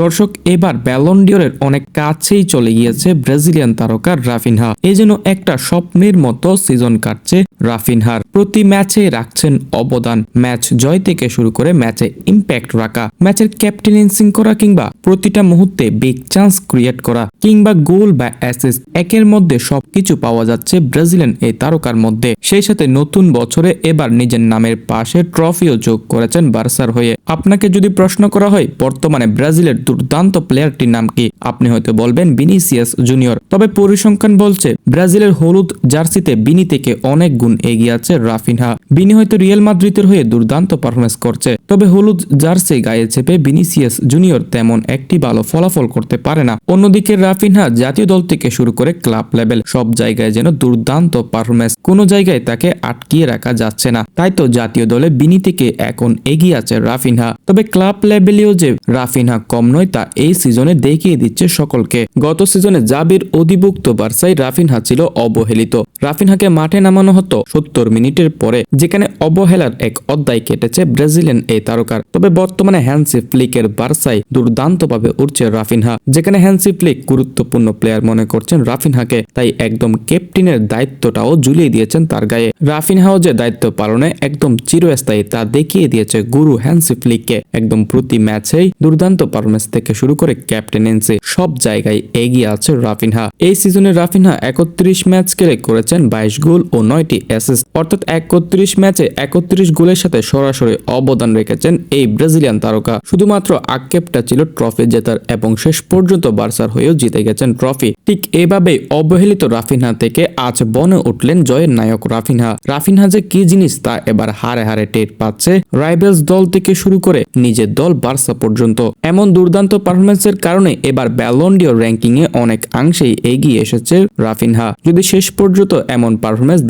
দর্শক, এবার ব্যালন্ডিয়রের অনেক কাছেই চলে গিয়েছে ব্রাজিলিয়ান তারকা রাফিনহা। এই যেন একটা স্বপ্নের মতো সিজন কাটছে। রাফিনহার প্রতি ম্যাচে রাখছেন অবদান। ম্যাচ জয় থেকে শুরু করে ম্যাচে ইম্প্যাক্ট রাখা। ম্যাচের ক্যাপ্টেনেন্সিং করা কিংবা প্রতিটা মুহূর্তে বিগ চান্স ক্রিয়েট করা কিংবা গোল বা অ্যাসিস্ট একের মধ্যে সবকিছু পাওয়া যাচ্ছে ব্রাজিলিয়ান এই তারকার মধ্যে। সেই সাথে নতুন বছরে এবার নিজের নামের পাশে ট্রফিও যোগ করেছেন বার্সার হয়ে। আপনাকে যদি প্রশ্ন করা হয়, বর্তমানে ব্রাজিলের দুর্দান্ত প্লেয়ারটির নাম কি? আপনি হয়তো বলবেন বিনিসিয়াস জুনিয়র। তবে পরিসংখ্যান বলছে, ব্রাজিলের হলুদ জার্সিতে বিনি থেকে অনেক গুণ এগিয়ে আছে রাফিনহা। বিনি হয়তো রিয়েল মাদ্রিদের হয়ে দুর্দান্ত পারফরমেন্স করছে। তবে হলুদ জার্সি গায়ে চেপে বিনিসিয়াস জুনিয়র তেমন একটি ভালো ফলাফল করতে পারে না। অন্যদিকে রাফিনহা জাতীয় দল থেকে শুরু করে ক্লাব লেভেল সব জায়গায় যেন দুর্দান্ত পারফরমেন্স কোনো জায়গায় তাকে আটকিয়ে রাখা যাচ্ছে না। তাই তো জাতীয় দলে বিনি থেকে এখন এগিয়ে আছে রাফিনহা। তবে ক্লাব লেভেলেও যে রাফিনহা কম নয়, তা এই সিজনে দেখিয়ে দিচ্ছে সকলকে। গত সিজনে জাবির অধিভুক্ত বার্সায় রাফিনহা ছিল অবহেলিত। রাফিনহাকে মাঠে নামানো হতো। সত্তর মিনিটের পরে, যেখানে অবহেলার এক অধ্যায় কেটেছে ব্রাজিলিয়ান এই তারকার। তবে বর্তমানে হ্যান্সি ফ্লিকের বার্সায় দুর্দান্তভাবে উঠছে রাফিনহা, যেখানে হ্যান্সি ফ্লিক গুরুত্বপূর্ণ প্লেয়ার মনে করছেন রাফিনহাকে, তাই একদম ক্যাপ্টেনের দায়িত্বটাও ঝুলিয়ে দিয়েছেন তার গায়ে। রাফিনহাও যে দায়িত্ব পালনে একদম চিরস্থায়ী তা দেখিয়ে দিয়েছে গুরু হ্যান্সি ফ্লিককে। একদম প্রতি ম্যাচেই দুর্দান্ত পারফরমেন্স থেকে শুরু করে ক্যাপ্টেনেন্সি সব জায়গায় এগিয়ে আছে রাফিনহা। এই সিজনে রাফিনহা একত্রিশ ম্যাচ খেলে করেছেন বাইশ গোল ও নয়টি অ্যাসিস্ট অর্থাৎ একত্রিশ ম্যাচে একত্রিশ গোলের সাথে সরাসরি অবদান রেখেছেন এই ব্রাজিলিয়ান তারকা। শুধুমাত্র আক্ষেপটা ছিল ট্রফি জেতার এবং শেষ পর্যন্ত বার্সার হয়েও জিতে গেছেন ট্রফি। ঠিক এভাবেই অবহেলিত রাফিনহা থেকে আজ বনে উঠলেন জয়ের নায়ক রাফিনহা। রাফিনহা যে কি জিনিস তা এবার হারে হারে টের পাচ্ছে রাইভেলস দল থেকে শুরু করে নিজের দল বার্সা পর্যন্ত। এমন দুর্দান্ত পারফরমেন্সের কারণে এবার ব্যালন্ডিও র্যাঙ্কিং এ অনেক অংশেই এগিয়ে এসেছে রাফিনহা। যদি শেষ পর্যন্ত এমন পারফরমেন্স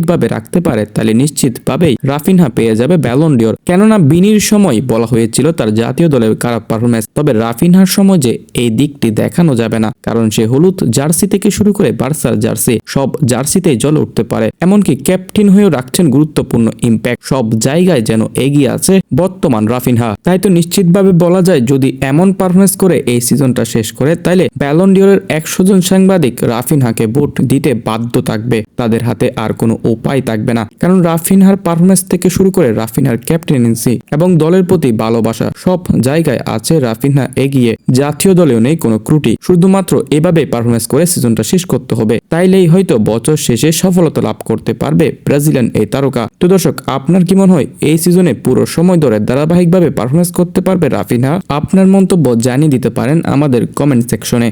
ধারাবাহিকভাবে রাখতে পারে তাহলে নিশ্চিতভাবেই রাফিনহা পেয়ে যাবে ব্যালন ডিওর কেননা বিনির সময় বলা হয়েছিল তার জাতীয় দলের খারাপ পারফরমেন্স তবে রাফিনহার সময় যে এই দিকটি দেখানো যাবে না, কারণ সে হলুদ জার্সি থেকে শুরু করে বার্সার জার্সি, সব জার্সিতেই জল উঠতে পারে। এমনকি ক্যাপ্টেন হয়েও রাখছেন গুরুত্বপূর্ণ ইম্প্যাক্ট সব জায়গায় যেন এগিয়ে আছে বর্তমান রাফিনহা। তাই তো নিশ্চিতভাবে বলা যায়, যদি এমন পারফরমেন্স করে এই সিজনটা শেষ করে, তাইলে ব্যালন্ডিওরের একশো জন সাংবাদিক রাফিনহাকে ভোট দিতে বাধ্য থাকবে। তাদের হাতে আর কোনো উপায় থাকবে না। কারণ রাফিনহার পারফরমেন্স থেকে শুরু করে রাফিনহার ক্যাপ্টেনেন্সি এবং দলের প্রতি ভালোবাসা সব জায়গায় আছে রাফিনহা এগিয়ে। জাতীয় দলেও নেই কোনো ত্রুটি। শুধুমাত্র এভাবে পারফরমেন্স করে সিজনটা শেষ করতে হবে। তাইলেই হয়তো বছর শেষে সফলতা লাভ করতে পারবে ব্রাজিলিয়ান এই তারকা। তো দর্শক, আপনার কি মনে হয় এই সিজনে পুরো সময় ধরে ধারাবাহিকভাবে পারফরমেন্স করতে পারবে রাফিনহা? আপনার মন্তব্য জানিয়ে দিতে পারেন আমাদের কমেন্ট সেকশনে